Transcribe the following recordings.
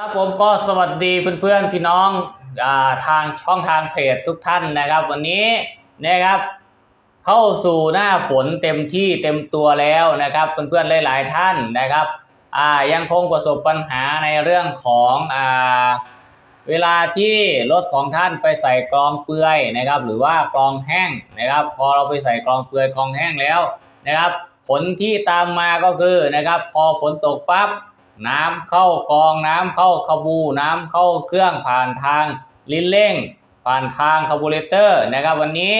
ครับผมก็สวัสดีเพื่อนๆพี่น้องอทางช่องทางเพจทุกท่านนะครับ วันนี้นะครับ เข้าสู่หน้าฝนเต็มที่เต็มตัวแล้วนะครับเพื่อนๆหลาย ๆ ท่านนะครับยังคงประสบปัญหาในเรื่องของอเวลาที่รถของท่านไปใส่กรองเปลือยนะครับ หรือว่ากรองแห้งนะครับ พอเราไปใส่กรองเปลือยกรองแห้งแล้วนะครับ ผลที่ตามมาก็คือนะครับ พอฝนตกปั๊บ น้ำเข้ากรองน้ำเข้าคาบูน้ำเข้าเครื่องผ่านทางลิ้นเร่ง ผ่านทางคาบูเรเตอร์นะครับ วันนี้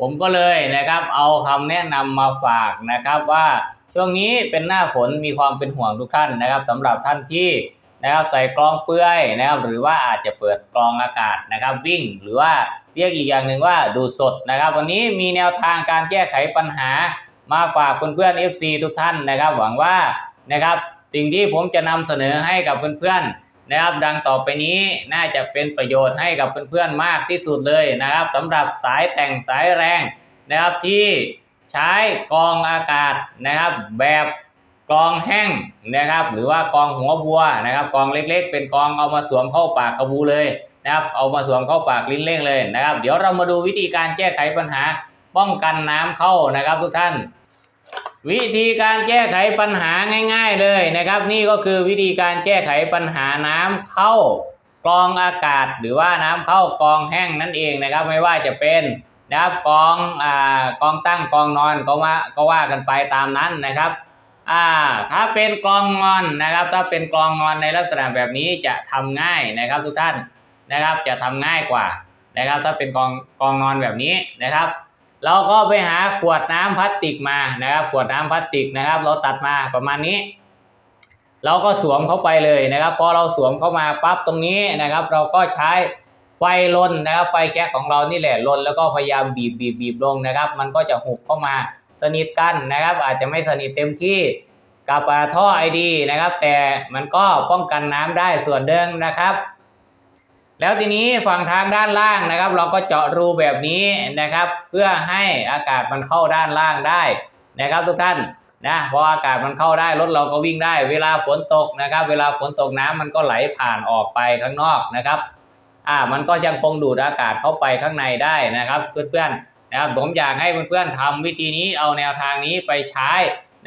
ผมก็เลยนะครับเอาคำแนะนำมาฝากนะครับว่าช่วงนี้เป็นหน้าฝนมีความเป็นห่วงทุกท่านนะครับสำหรับท่านที่นะครับใส่กรองเปื้อยนะครับ หรือว่าอาจจะเปิดกรองอากาศนะครับ วิ่งหรือว่าเรียกอีกอย่างหนึ่งว่าดูสดนะครับ วันนี้มีแนวทางการแก้ไขปัญหามาฝากเพื่อนๆ FC ทุกท่านนะครับ หวังว่านะครับ สิ่งที่ผมจะนำเสนอให้กับเพื่อนๆนะครับ ดังต่อไปนี้น่าจะเป็นประโยชน์ให้กับเพื่อนๆมากที่สุดเลยนะครับสำหรับสายแต่งสายแรงนะครับที่ใช้กองอากาศนะครับ แบบกองแห้งนะครับ หรือว่ากองหัวบัวนะครับกองเล็กๆ เป็นกองเอามาสวมเข้าปากขบูเลยนะครับ เอามาสวมเข้าปากลิ้นเร่งเลยนะครับ เดี๋ยวเรามาดูวิธีการแก้ไขปัญหาป้องกันน้ำเข้านะครับ ทุกท่าน วิธีการแก้ไขปัญหาง่าย ๆเลยนะครับ นี่ก็คือวิธีการแก้ไขปัญหาน้ำเข้ากรองอากาศ หรือว่าน้ำเข้ากรองแห้งนั่นเองนะครับ ไม่ว่าจะเป็นนะครับกรองอ่ากรองตั้งกรองนอนก็ว่าก็ว่ากันไปตามนั้นนะครับอ่าถ้าเป็นกรองนอนนะครับ ถ้าเป็นกรองนอนในลักษณะแบบนี้จะทำง่ายนะครับทุกท่านนะครับจะทำง่ายกว่านะครับ ถ้าเป็นกรองกรองนอนแบบนี้นะครับ เราก็ไปหาขวดน้ำพลาสติกมานะครับ ขวดน้ำพลาสติกนะครับ เราตัดมาประมาณนี้ เราก็สวมเข้าไปเลยนะครับ พอเราสวมเข้ามาปั๊บตรงนี้นะครับ เราก็ใช้ไฟลนนะครับ ไฟแก๊สของเรานี่แหละลนแล้วก็พยายามบีบบีบบีบลงนะครับ มันก็จะหุบเข้ามาสนิทกันนะครับ อาจจะไม่สนิทเต็มที่กับท่อไอดีนะครับ แต่มันก็ป้องกันน้ำได้ส่วนเดิมนะครับ แล้วทีนี้ฝั่งทางด้านล่างนะครับ เราก็เจาะรูแบบนี้นะครับ เพื่อให้อากาศมันเข้าด้านล่างได้นะครับ ทุกท่านนะพออากาศมันเข้าได้รถเราก็วิ่งได้ เวลาฝนตกนะครับ เวลาฝนตกน้ำมันก็ไหลผ่านออกไปข้างนอกนะครับอ่ามันก็ยังคงดูดอากาศเข้าไปข้างในได้นะครับ เพื่อนๆนะครับผมอยากให้เพื่อนๆทำวิธีนี้เอาแนวทางนี้ไปใช้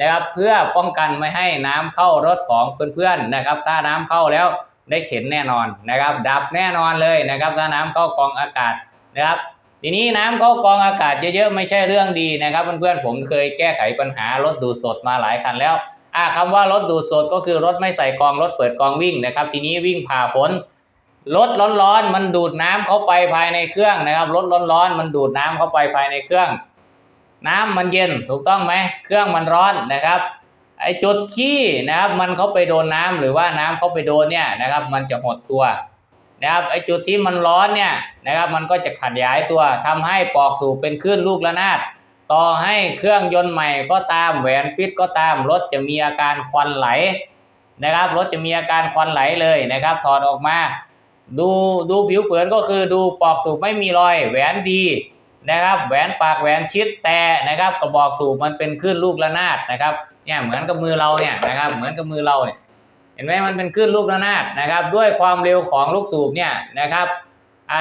นะครับ เพื่อป้องกันไม่ให้น้ำเข้ารถของเพื่อนๆนะครับ ถ้าน้ำเข้าแล้ว ได้เข็นแน่นอนนะครับ ดับแน่นอนเลยนะครับถ้าน้ำเข้ากองอากาศนะครับ ทีนี้น้ำเข้ากองอากาศเยอะๆไม่ใช่เรื่องดีนะครับเพื่อนๆผมเคยแก้ไขปัญหารถดูดสดมาหลายคันแล้วอ่าคำว่ารถดูดสดก็คือรถไม่ใส่กองรถเปิดกองวิ่งนะครับ ทีนี้วิ่งผ่าฝนรถร้อนๆมันดูดน้ำเข้าไปภายในเครื่องนะครับรถร้อนๆมันดูดน้ำเข้าไปภายในเครื่อง น้ำมันเย็นถูกต้องไหมเครื่องมันร้อนนะครับ ไอ้จุดขี้นะครับมันเขาไปโดนน้ำหรือว่าน้ำเขาไปโดนเนี่ยนะครับ มันจะหดตัวนะครับไอ้จุดที่มันร้อนเนี่ยนะครับ มันก็จะขยายตัวทำให้ปอกสูบเป็นคลื่นลูกระนาดต่อให้เครื่องยนต์ใหม่ก็ตามแหวนฟิตก็ตามรถจะมีอาการควันไหลนะครับรถจะมีอาการควันไหลเลยนะครับ ถอดออกมา ดูดูผิวเผินก็คือดูปอกสูบไม่มีรอยแหวนดี นะครับแหวนปากแหวนชิดแต่นะครับกระบอกสูบมันเป็นคลื่นลูกระนาดนะครับเนี่ยเหมือนกับมือเราเนี่ยนะครับเหมือนกับมือเราเนี่ยเห็นไหมมันเป็นคลื่นลูกระนาดนะครับด้วยความเร็วของลูกสูบเนี่ยนะครับ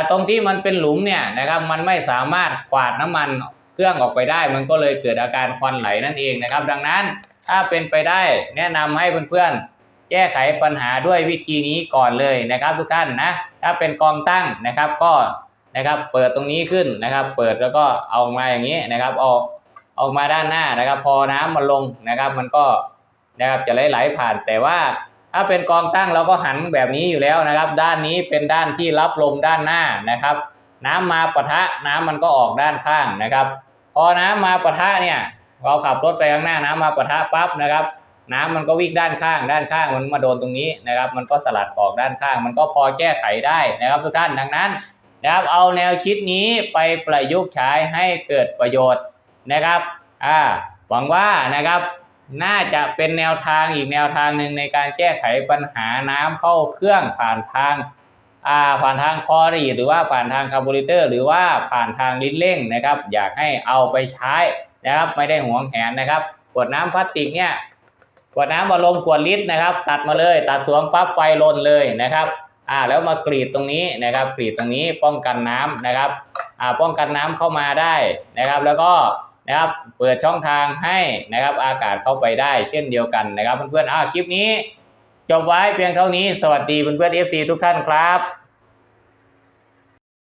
ตรงที่มันเป็นหลุมเนี่ยนะครับมันไม่สามารถกวาดน้ำมันเครื่องออกไปได้ มันก็เลยเกิดอาการควันไหลนั่นเองนะครับ ดังนั้นถ้าเป็นไปได้แนะนำให้เพื่อนๆแก้ไขปัญหาด้วยวิธีนี้ก่อนเลยนะครับ ทุกท่านนะถ้าเป็นกองตั้งนะครับก็ นะครับ เปิดตรงนี้ขึ้นนะครับ เปิดแล้วก็เอามาอย่างนี้นะครับเอาออกมาด้านหน้านะครับ พอน้ำมันลงนะครับ มันก็นะครับจะไหลๆผ่าน แต่ว่าถ้าเป็นกองตั้งเราก็หันแบบนี้อยู่แล้วนะครับ ด้านนี้เป็นด้านที่รับลมด้านหน้านะครับ น้ำมาปะทะน้ำมันก็ออกด้านข้างนะครับ พอน้ำมาปะทะเนี่ยเราขับรถไปข้างหน้าน้ำมาปะทะปั๊บนะครับ น้ำมันก็วิ่งด้านข้าง ด้านข้างมันมาโดนตรงนี้นะครับ มันก็สลัดออกด้านข้าง มันก็พอแก้ไขได้นะครับ ทุกท่านดังนั้น นะครับเอาแนวคิดนี้ไปประยุกต์ใช้ให้เกิดประโยชน์นะครับอ่าหวังว่านะครับน่าจะเป็นแนวทางอีกแนวทางหนึ่งในการแก้ไขปัญหาน้ำเข้าเครื่องผ่านทางอ่าผ่านทางคอรีหรือว่าผ่านทางคาร์บูเรเตอร์ หรือว่าผ่านทางลิ้นเร่งนะครับ อยากให้เอาไปใช้นะครับไม่ได้หวงแหนนะครับขวดน้ำพลาสติกเนี่ยขวดน้ำมาลมขวดลิตรนะครับ ตัดมาเลย ตัดสวมปั๊บไฟลนเลยนะครับ อ่าแล้วมากรีดตรงนี้นะครับกรีดตรงนี้ป้องกันน้ำนะครับอ่าป้องกันน้ำเข้ามาได้นะครับ แล้วก็นะครับเปิดช่องทางให้นะครับอากาศเข้าไปได้เช่นเดียวกันนะครับเพื่อนๆอ่าคลิปนี้จบไว้เพียงเท่านี้สวัสดีเพื่อนๆ FC ทุกท่านครับ